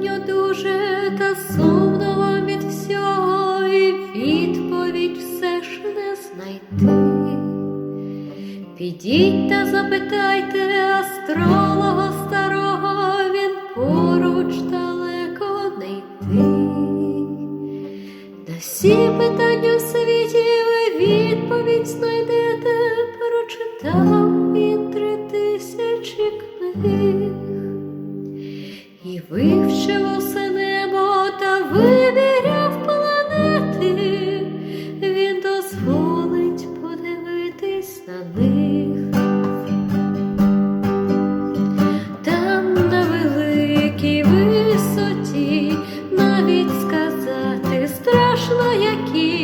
достатньо дуже та сумно від всього, і відповідь все ж не знайти. Підіть та запитайте астролога старого, він поруч далеко не йти. На всі питання в світі ви відповідь знайдете, прочитав він три тисячі книг. І вивчив усе небо та вибіряв планети, він дозволить подивитись на них. Там на великій висоті навіть сказати страшно які.